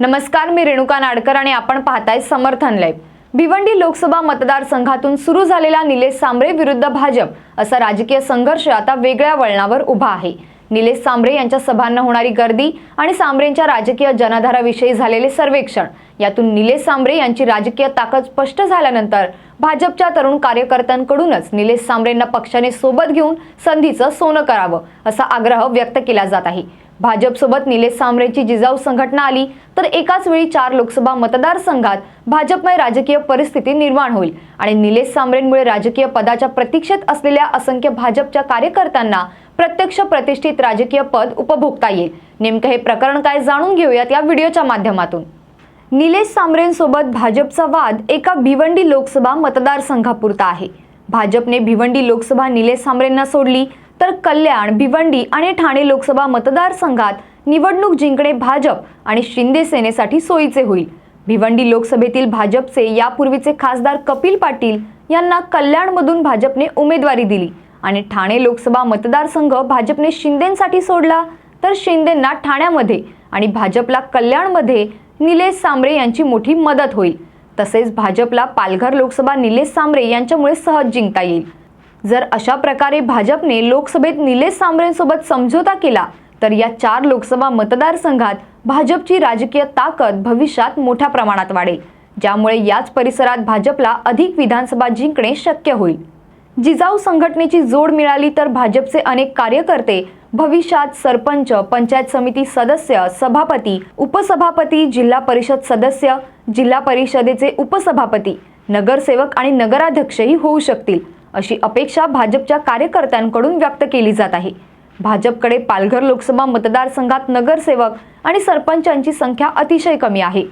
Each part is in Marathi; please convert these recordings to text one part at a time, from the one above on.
नमस्कार मी रेणुका नाडकर आणि आपण पाहताय समर्थन लाईव्ह. भिवंडी लोकसभा मतदारसंघातून सुरू झालेला निलेश सांबरे विरुद्ध भाजप असा राजकीय संघर्ष आता वेगळ्या वळणावर उभा आहे. निलेश सांबरे यांच्या सभांना होणारी गर्दी आणि सांबरेंच्या राजकीय जनाधाराविषयी झालेले सर्वेक्षण यातून निलेश सांबरे यांची राजकीय ताकद स्पष्ट झाल्यानंतर भाजपच्या तरुण कार्यकर्त्यांकडूनच निलेश सांबरेंना पक्षाने सोबत घेऊन संधीचं सोनं करावं असा आग्रह व्यक्त केला जात आहे. भाजपसोबत निलेश सांबरेची जिजाऊ संघटना आली तर एकाच वेळी चार लोकसभा मतदारसंघात भाजपमय राजकीय परिस्थिती निर्माण होईल. आणि निलेश सांबरेंमुळे राजकीय पदाच्या प्रतीक्षेत असलेल्या असंख्य भाजपच्या कार्यकर्त्यांना प्रत्यक्ष प्रतिष्ठित राजकीय पद उपभोगता येईल. नेमकं हे प्रकरण काय जाणून घेऊयात या व्हिडिओच्या माध्यमातून. निलेश सांबरेंसोबत भाजपचा वाद एका भिवंडी लोकसभा मतदारसंघापुरता आहे. भाजपने भिवंडी लोकसभा निलेश सांबरेंना सोडली तर कल्याण भिवंडी आणि ठाणे लोकसभा मतदारसंघात निवडणूक जिंकणे भाजप आणि शिंदे सेनेसाठी सोयीचे होईल. भिवंडी लोकसभेतील भाजपचे यापूर्वीचे खासदार कपिल पाटील यांना कल्याणमधून भाजपने उमेदवारी दिली आणि ठाणे लोकसभा मतदारसंघ भाजपने शिंदेसाठी सोडला. तर शिंदेंना ठाण्यामध्ये आणि भाजपला कल्याणमध्ये निलेश सांबरे यांची मोठी मदत होईल. तसेच भाजपला पालघर लोकसभा निलेश सांबरे यांच्यामुळे सहज जिंकता येईल. जर अशा प्रकारे भाजपने लोकसभेत निलेश सांबरेंसोबत समझोता केला तर या चार लोकसभा मतदारसंघात भाजपची राजकीय ताकद भविष्यात मोठ्या प्रमाणात वाढेल ज्यामुळे याच परिसरात भाजपला अधिक विधानसभा जिंकणे शक्य होईल. जिजाऊ संघटनेची जोड मिळाली तर भाजपचे अनेक कार्यकर्ते भविष्यात सरपंच पंचायत समिती सदस्य सभापती उपसभापती जिल्हा परिषद सदस्य जिल्हा परिषदेचे उपसभापती नगरसेवक आणि नगराध्यक्षही होऊ शकतील. अशी अपेक्षा भाजपच्या कार्यकर्त्यांकडून व्यक्त केली जात आहे. भाजपकडे पालघर लोकसभा मतदारसंघात नगरसेवक आणि सरपंचांची संख्या अतिशय कमी आहे.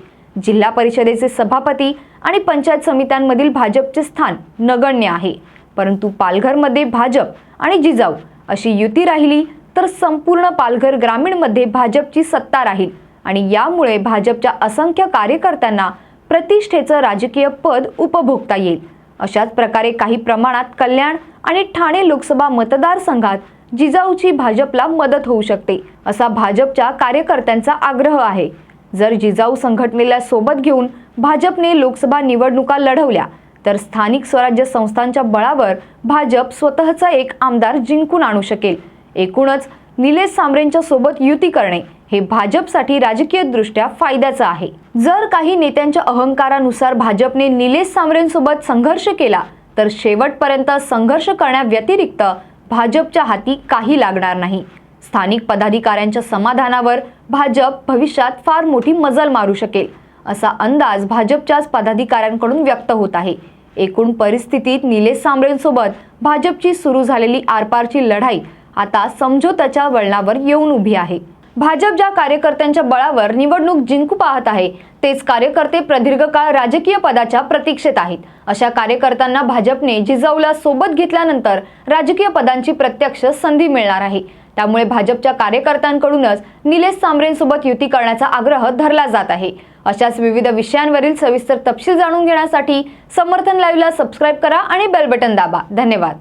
जिल्हा परिषदेचे सभापती आणि पंचायत समित्यांमधील भाजपचे स्थान नगण्य आहे. परंतु पालघरमध्ये भाजप आणि जिजाऊ अशी युती राहिली तर संपूर्ण पालघर ग्रामीणमध्ये भाजपची सत्ता राहील आणि यामुळे भाजपच्या असंख्य कार्यकर्त्यांना प्रतिष्ठेचं राजकीय पद उपभोगता येईल. अशाच प्रकारे काही प्रमाणात कल्याण आणि ठाणे लोकसभा मतदारसंघात जिजाऊची भाजपला मदत होऊ शकते असा भाजपच्या कार्यकर्त्यांचा आग्रह आहे. जर जिजाऊ संघटनेला सोबत घेऊन भाजपने लोकसभा निवडणुका लढवल्या तर स्थानिक स्वराज्य संस्थांच्या बळावर भाजप स्वतःचा एक आमदार जिंकून आणू शकेल. एकूणच निलेश सांबरेंच्या सोबत युती करणे हे भाजपसाठी राजकीयदृष्ट्या फायद्याचं आहे. जर काही नेत्यांच्या अहंकारानुसार भाजपने निलेश सांबरेंसोबत संघर्ष केला तर शेवटपर्यंत संघर्ष करण्याव्यतिरिक्त भाजपच्या हाती काही लागणार नाही. स्थानिक पदाधिकाऱ्यांच्या समाधानावर भाजप भविष्यात फार मोठी मजल मारू शकेल असा अंदाज भाजपच्याच पदाधिकाऱ्यांकडून व्यक्त होत आहे. एकूण परिस्थितीत निलेश सांबरेंसोबत भाजपची सुरू झालेली आरपारची लढाई आता समझोत्याच्या वळणावर येऊन उभी आहे. भाजप ज्या कार्यकर्त्यांच्या बळावर निवडणूक जिंकू पाहत आहे तेच कार्यकर्ते प्रदीर्घ काळ राजकीय पदाच्या प्रतीक्षेत आहेत. अशा कार्यकर्त्यांना भाजपने जिजाऊला सोबत घेतल्यानंतर राजकीय पदांची प्रत्यक्ष संधी मिळणार आहे. त्यामुळे भाजपच्या कार्यकर्त्यांकडूनच निलेश सांबरेंसोबत युती करण्याचा आग्रह धरला जात आहे. अशाच विविध विषयांवरील सविस्तर तपशील जाणून घेण्यासाठी समर्थन लाईव्हला सबस्क्राईब करा आणि बेल बटन दाबा. धन्यवाद.